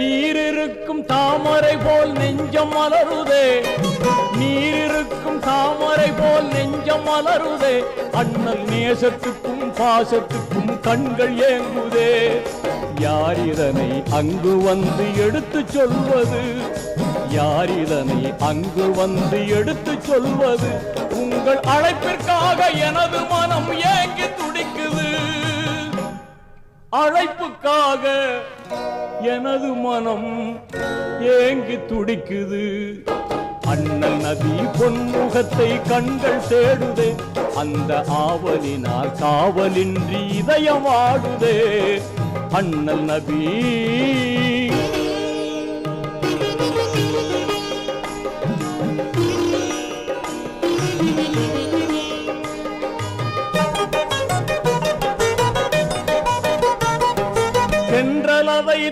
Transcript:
நீரிருக்கும் தாமரை போல் நெஞ்சம் மலருதே நீரிருக்கும் தாமரை போல் நெஞ்சம் மலருதே அண்ணல் நேசத்துக்கும் பாசத்துக்கும் கண்கள் ஏங்குதே. யார் இதனை அங்கு வந்து எடுத்து சொல்வது? யார் இதனை அங்கு வந்து எடுத்து சொல்வது? உங்கள் அழைப்பிற்காக எனது மனம் ஏ அழைப்புக்காக எனது மனம் ஏங்கி துடிக்குது அண்ணன் நதி பொன்முகத்தை கண்கள் தேடுதே அந்த ஆவலினால் காவலின்றி இதயம் ஆடுதே அண்ணல் நபி Thank you. தென்றலவை